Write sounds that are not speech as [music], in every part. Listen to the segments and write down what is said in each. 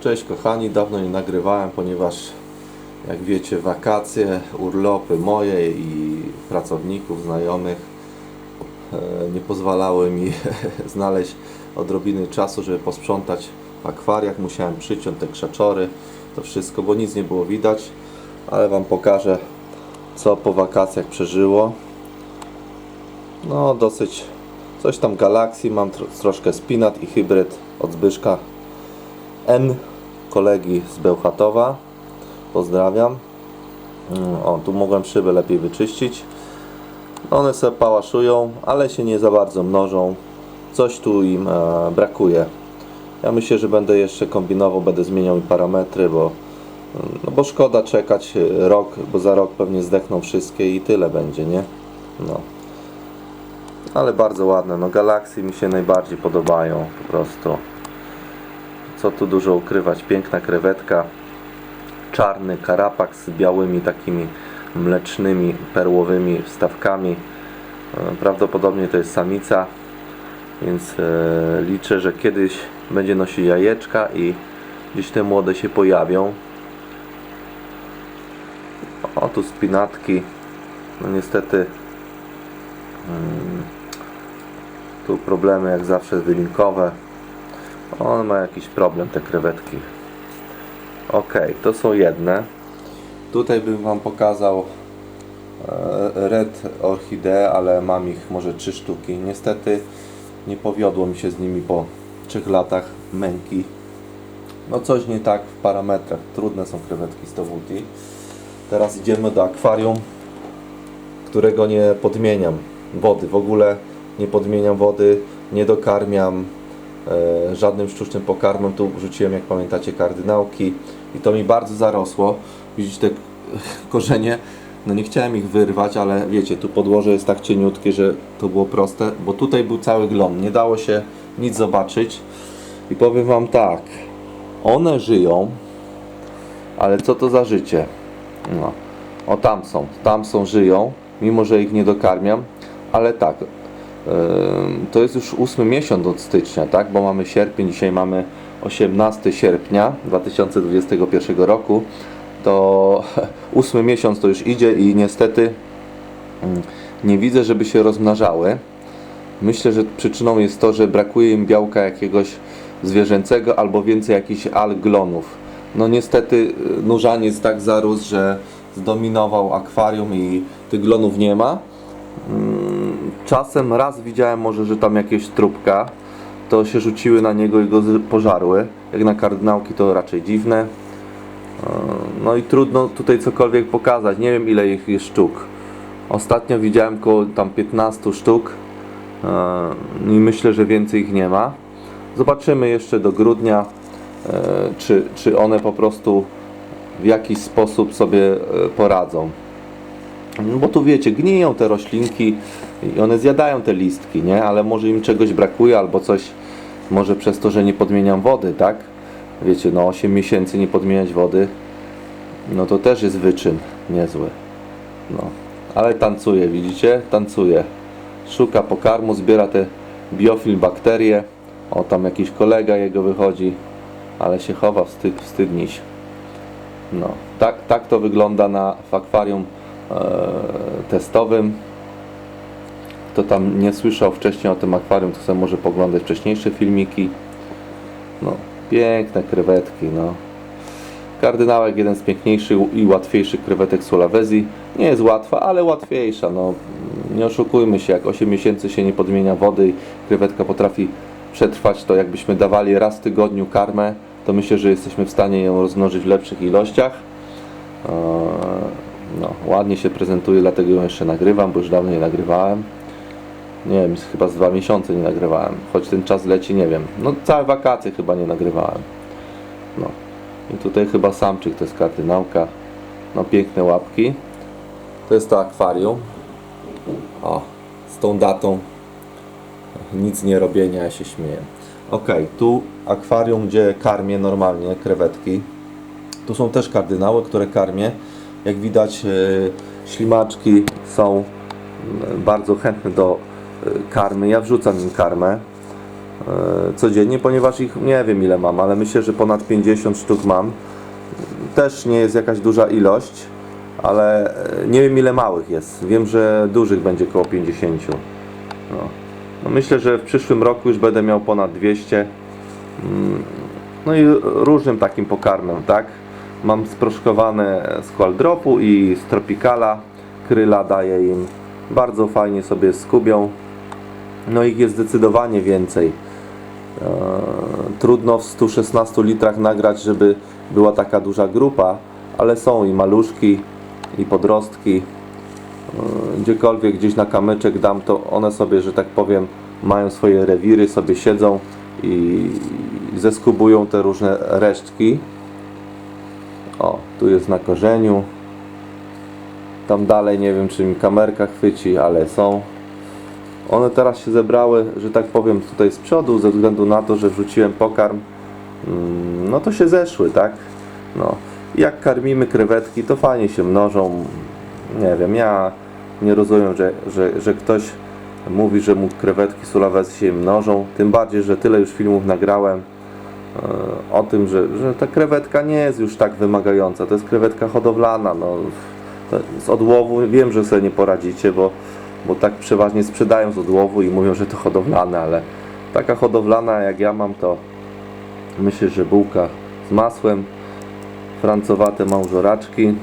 Cześć kochani, dawno nie nagrywałem, ponieważ jak wiecie wakacje, urlopy moje i pracowników, znajomych e, nie pozwalały mi [laughs] znaleźć odrobiny czasu, żeby posprzątać w akwariach. Musiałem przyciąć te krzaczory, to wszystko, bo nic nie było widać, ale Wam pokażę co po wakacjach przeżyło. No dosyć coś tam Galaxy, mam tro, troszkę Spinat i hybryd od Zbyszka N, kolegi z Bełchatowa. Pozdrawiam. Mm, O, tu mogłem szyby lepiej wyczyścić. One sobie pałaszują, ale się nie za bardzo mnożą. Coś tu im e, brakuje. Ja myślę, że będę jeszcze kombinował, będę zmieniał im parametry, bo, no bo szkoda czekać e, rok, bo za rok pewnie zdechną wszystkie i tyle będzie, nie? No. Ale bardzo ładne. No Galaxy mi się najbardziej podobają po prostu. Co tu dużo ukrywać, piękna krewetka. Czarny karapak z białymi takimi mlecznymi, perłowymi wstawkami. E, Prawdopodobnie to jest samica, więc e, liczę, że kiedyś będzie nosić jajeczka i gdzieś te młode się pojawią. O, tu spinatki. No niestety mm, tu problemy jak zawsze wylinkowe. On ma jakiś problem, te krewetki. Ok, to są jedne. Tutaj bym Wam pokazał e, Red Orchidee, ale mam ich może trzy sztuki. Niestety nie powiodło mi się z nimi po trzech latach męki. No coś nie tak w parametrach. Trudne są krewetki z Towuti. Teraz idziemy do akwarium, którego nie podmieniam wody. W ogóle nie podmieniam wody, nie dokarmiam żadnym sztucznym pokarmem. Tu wrzuciłem, jak pamiętacie, kardynałki i to mi bardzo zarosło. Widzicie te [laughs] korzenie? No nie chciałem ich wyrwać, ale wiecie, tu podłoże jest tak cieniutkie, że to było proste, bo tutaj był cały glon. Nie dało się nic zobaczyć. I powiem Wam tak, one żyją, ale co to za życie? No. O tam są, tam są, żyją, mimo że ich nie dokarmiam, ale tak, to jest już ósmy miesiąc od stycznia, tak? Bo mamy sierpień, dzisiaj mamy 18 sierpnia 2021 roku. To [laughs] ósmy miesiąc to już idzie i niestety ym, nie widzę, żeby się rozmnażały. Myślę, że przyczyną jest to, że brakuje im białka jakiegoś zwierzęcego albo więcej jakichś alglonów. No niestety y, nurzaniec tak zarósł, że zdominował akwarium i tych glonów nie ma. Czasem raz widziałem może, że tam jakieś trupka, to się rzuciły na niego i go pożarły. Jak na kardynałki to raczej dziwne. E, No i trudno tutaj cokolwiek pokazać. Nie wiem ile ich jest sztuk. Ostatnio widziałem koło tam 15 sztuk e, i myślę, że więcej ich nie ma. Zobaczymy jeszcze do grudnia, e, czy, czy one po prostu w jakiś sposób sobie poradzą. No Bo tu wiecie, gniją te roślinki i one zjadają te listki, nie? Ale może im czegoś brakuje albo coś, może przez to, że nie podmieniam wody, tak? Wiecie, no 8 miesięcy nie podmieniać wody, no to też jest wyczyn niezły. No, ale tancuje, widzicie? Tancuje. Szuka pokarmu, zbiera te biofilm bakterie. O, tam jakiś kolega jego wychodzi, ale się chowa, wstyd, wstydni się. No, tak, tak to wygląda na, w akwarium e, testowym. Kto tam nie słyszał wcześniej o tym akwarium, to sobie może poglądać wcześniejsze filmiki. No, piękne krewetki, no. Kardynałek jeden z piękniejszych i łatwiejszych krewetek Sulawesi. Nie jest łatwa, ale łatwiejsza. No, nie oszukujmy się, jak 8 miesięcy się nie podmienia wody i krewetka potrafi przetrwać, to jakbyśmy dawali raz w tygodniu karmę, to myślę, że jesteśmy w stanie ją rozmnożyć w lepszych ilościach. Eee, No, ładnie się prezentuje, dlatego ją jeszcze nagrywam, bo już dawno nie nagrywałem. Nie wiem, chyba z dwa miesiące nie nagrywałem, choć ten czas leci, nie wiem. No, całe wakacje chyba nie nagrywałem. No. I tutaj chyba samczyk to jest kardynałka. No, piękne łapki. To jest to akwarium. O, z tą datą nic nie robienia, ja się śmieję. Ok, tu akwarium, gdzie karmię normalnie krewetki. Tu są też kardynały, które karmię. Jak widać, e, ślimaczki są mm, bardzo chętne do karmy. Ja wrzucam im karmę. e, codziennie, ponieważ ich nie wiem ile mam, ale myślę, że ponad 50 sztuk mam. Też nie jest jakaś duża ilość, ale e, nie wiem ile małych jest. Wiem, że dużych będzie około 50. No. No myślę, że w przyszłym roku już będę miał ponad 200. Mm, No i różnym takim pokarmem, tak? Mam sproszkowane z Qualdropu i z Tropicala. Kryla daję im. Bardzo fajnie sobie skubią. No ich jest zdecydowanie więcej. Eee, Trudno w 116 litrach nagrać, żeby była taka duża grupa, ale są i maluszki, i podrostki. Eee, Gdziekolwiek gdzieś na kamyczek dam, to one sobie, że tak powiem, mają swoje rewiry, sobie siedzą i zeskubują te różne resztki. O, tu jest na korzeniu. Tam dalej nie wiem, czy mi kamerka chwyci, ale są. One teraz się zebrały, że tak powiem, tutaj z przodu, ze względu na to, że wrzuciłem pokarm. Mm, No to się zeszły, tak? No. Jak karmimy krewetki, to fajnie się mnożą. Nie wiem, ja nie rozumiem, że, że, że ktoś mówi, że mu krewetki sulaweskie się mnożą. Tym bardziej, że tyle już filmów nagrałem e, o tym, że, że ta krewetka nie jest już tak wymagająca. To jest krewetka hodowlana. No, z odłowu wiem, że sobie nie poradzicie, bo, bo tak przeważnie sprzedają z odłowu i mówią, że to hodowlane, ale taka hodowlana jak ja mam, to myślę, że bułka z masłem, francowate małżoraczki,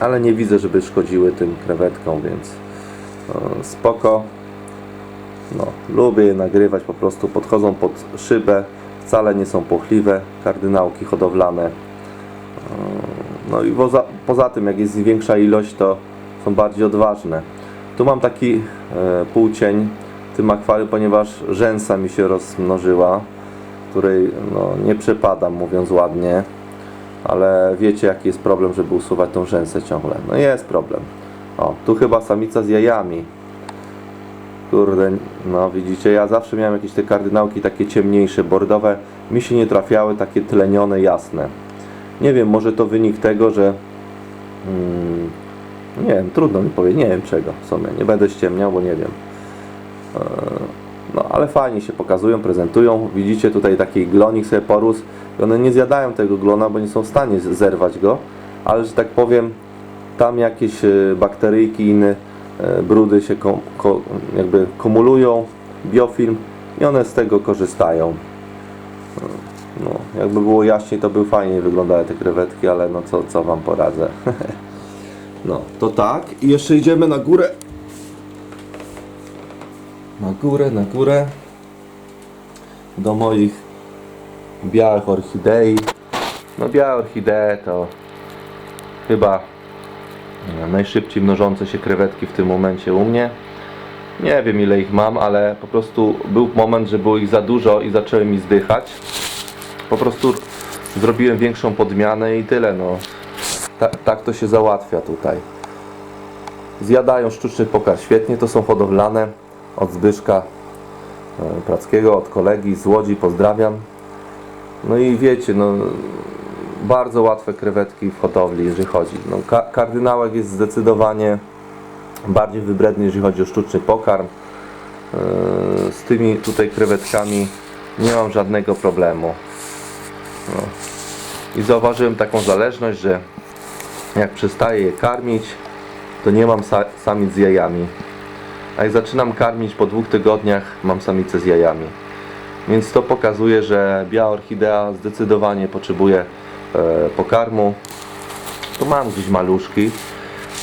ale nie widzę, żeby szkodziły tym krewetkom, więc e, spoko. No, lubię je nagrywać, po prostu podchodzą pod szybę, wcale nie są płochliwe, kardynałki hodowlane. E, No i poza, poza tym, jak jest większa ilość, to są bardziej odważne. Tu mam taki e, półcień tym akwarium, ponieważ rzęsa mi się rozmnożyła, której no, nie przepadam, mówiąc ładnie. Ale wiecie, jaki jest problem, żeby usuwać tą rzęsę ciągle. No jest problem. O, tu chyba samica z jajami. Kurde, no widzicie, ja zawsze miałem jakieś te kardynałki takie ciemniejsze, bordowe. Mi się nie trafiały takie tlenione, jasne. Nie wiem, może to wynik tego, że mm, nie wiem, trudno mi powiedzieć, nie wiem czego w sumie, nie będę ściemniał, bo nie wiem. Eee, No, ale fajnie się pokazują, prezentują. Widzicie tutaj taki glonik sobie porósł i one nie zjadają tego glona, bo nie są w stanie zerwać go, ale że tak powiem, tam jakieś e, bakteryjki, inne e, brudy się kom, ko, jakby kumulują, biofilm i one z tego korzystają. No, jakby było jaśniej, to by fajniej wyglądały te krewetki, ale no co, co wam poradzę. [laughs] no, to tak. I jeszcze idziemy na górę. Na górę, na górę. Do moich białych orchidei. No białe orchidee to chyba najszybciej mnożące się krewetki w tym momencie u mnie. Nie wiem ile ich mam, ale po prostu był moment, że było ich za dużo i zaczęły mi zdychać. Po prostu zrobiłem większą podmianę i tyle. No. Ta, tak to się załatwia tutaj. Zjadają sztuczny pokar świetnie, to są hodowlane od Zbyszka e, Prackiego, od kolegi z Łodzi, pozdrawiam. No i wiecie, no bardzo łatwe krewetki w hodowli, jeżeli chodzi. No, ka kardynałek jest zdecydowanie bardziej wybredny, jeżeli chodzi o sztuczny pokarm. Yy, Z tymi tutaj krewetkami nie mam żadnego problemu. No. I zauważyłem taką zależność, że jak przestaję je karmić, to nie mam sa samic z jajami. A jak zaczynam karmić po dwóch tygodniach, mam samicę z jajami. Więc to pokazuje, że biała orchidea zdecydowanie potrzebuje e, pokarmu. Tu mam gdzieś maluszki,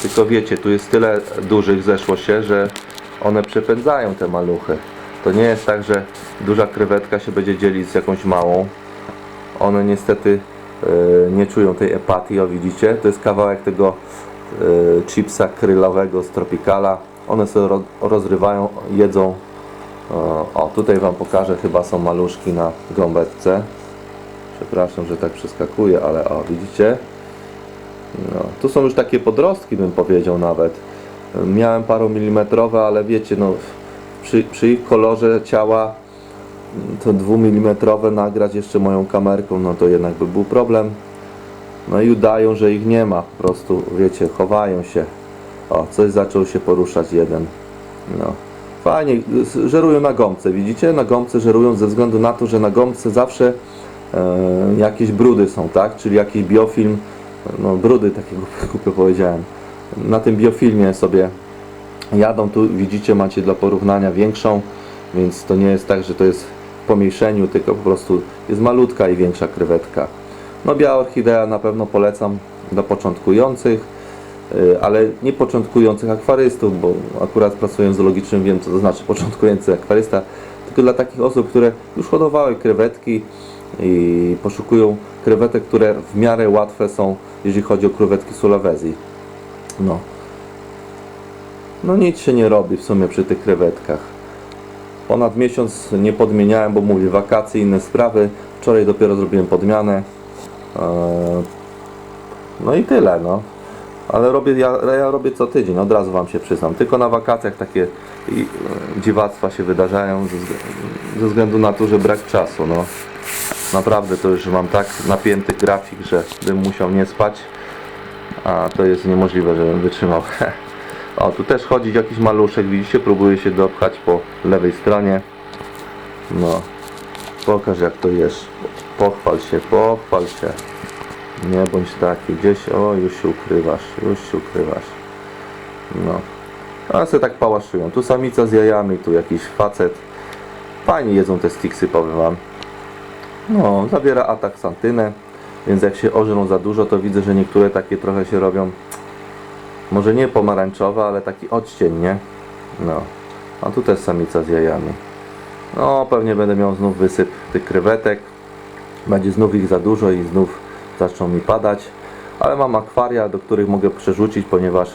tylko wiecie, tu jest tyle dużych zeszło się, że one przepędzają te maluchy. To nie jest tak, że duża krewetka się będzie dzielić z jakąś małą. One niestety nie czują tej epatii, o widzicie? To jest kawałek tego e, chipsa krylowego z Tropicala. One sobie ro, rozrywają, jedzą. O, tutaj Wam pokażę, chyba są maluszki na gąbeczce. Przepraszam, że tak przeskakuje, ale o, widzicie? No, tu są już takie podrostki, bym powiedział nawet. Miałem paromilimetrowe, ale wiecie, no, przy, przy ich kolorze ciała to dwumilimetrowe nagrać jeszcze moją kamerką, no to jednak by był problem. No i udają, że ich nie ma, po prostu, wiecie, chowają się. O, coś zaczął się poruszać jeden. No. Fajnie, żerują na gąbce, widzicie? Na gąbce żerują ze względu na to, że na gąbce zawsze e, jakieś brudy są, tak? Czyli jakiś biofilm, no brudy, takiego [laughs] głupio powiedziałem. Na tym biofilmie sobie jadą, tu widzicie, macie dla porównania większą, więc to nie jest tak, że to jest pomniejszeniu, tylko po prostu jest malutka i większa krewetka. No biała orchidea na pewno polecam dla początkujących, y, ale nie początkujących akwarystów, bo akurat pracuję w zoologicznym, wiem co to znaczy początkujący akwarysta, tylko dla takich osób, które już hodowały krewetki i poszukują krewetek, które w miarę łatwe są, jeżeli chodzi o krewetki sulawezji. No. No nic się nie robi w sumie przy tych krewetkach. Ponad miesiąc nie podmieniałem, bo mówię, wakacje, inne sprawy. Wczoraj dopiero zrobiłem podmianę. Eee, No i tyle, no. Ale robię, ja, ja robię co tydzień, od razu Wam się przyznam. Tylko na wakacjach takie e, dziwactwa się wydarzają ze, ze względu na to, że brak czasu, no. Naprawdę to już mam tak napięty grafik, że bym musiał nie spać. A to jest niemożliwe, żebym wytrzymał. [laughs] O, tu też chodzi jakiś maluszek, widzicie? Próbuje się dopchać po lewej stronie. No, pokaż jak to jest. Pochwal się, pochwal się. Nie bądź taki, gdzieś, o, już się ukrywasz, już się ukrywasz. No, a se tak pałaszują. Tu samica z jajami, tu jakiś facet. Fajnie jedzą te stiksy, powiem wam. No, zawiera atak santynę, więc jak się ożrą za dużo, to widzę, że niektóre takie trochę się robią może nie pomarańczowe, ale taki odcień, nie? No. A tu też samica z jajami. No, pewnie będę miał znów wysyp tych krewetek. Będzie znów ich za dużo i znów zaczną mi padać. Ale mam akwaria, do których mogę przerzucić, ponieważ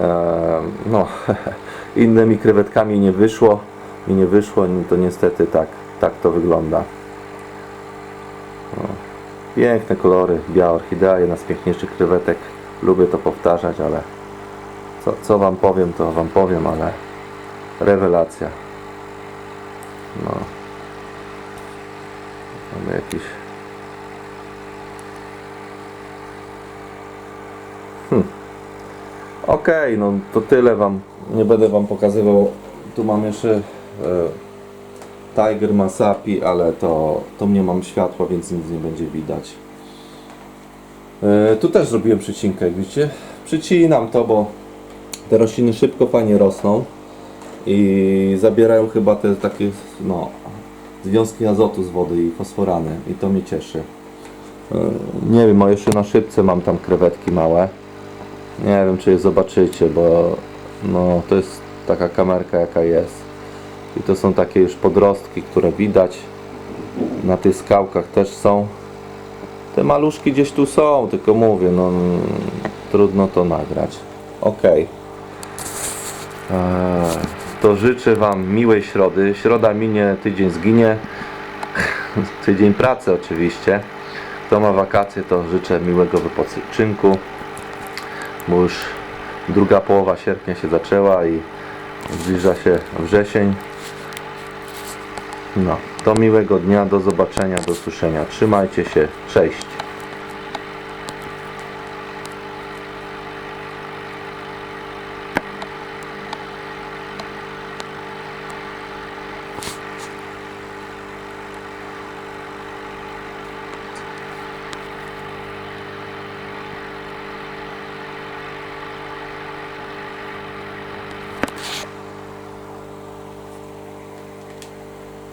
e, no, [laughs] innymi krewetkami nie wyszło. I nie wyszło, to niestety tak, tak to wygląda. No. Piękne kolory, biała orchidea, jedna z piękniejszych krewetek. Lubię to powtarzać, ale co, co wam powiem, to wam powiem, ale rewelacja. No. Mamy jakiś. Hm. Okej, no to tyle wam. Nie będę wam pokazywał. Tu mam jeszcze e, Tiger Masapi, ale to, to nie mam światła, więc nic nie będzie widać. E, tu też zrobiłem przycinkę, widzicie. Przycinam to, bo te rośliny szybko fajnie rosną i zabierają chyba te takie no, związki azotu z wody i fosforany i to mnie cieszy. E, Nie wiem, a jeszcze na szybce mam tam krewetki małe. Nie wiem, czy je zobaczycie, bo no, to jest taka kamerka jaka jest. I to są takie już podrostki, które widać. Na tych skałkach też są. Te maluszki gdzieś tu są, tylko mówię, no mm, trudno to nagrać. Ok. To życzę Wam miłej środy. Środa minie, tydzień zginie. [laughs] tydzień pracy oczywiście. Kto ma wakacje, to życzę miłego wypoczynku. Bo już druga połowa sierpnia się zaczęła i zbliża się wrzesień. No, do miłego dnia, do zobaczenia, do słyszenia. Trzymajcie się, cześć.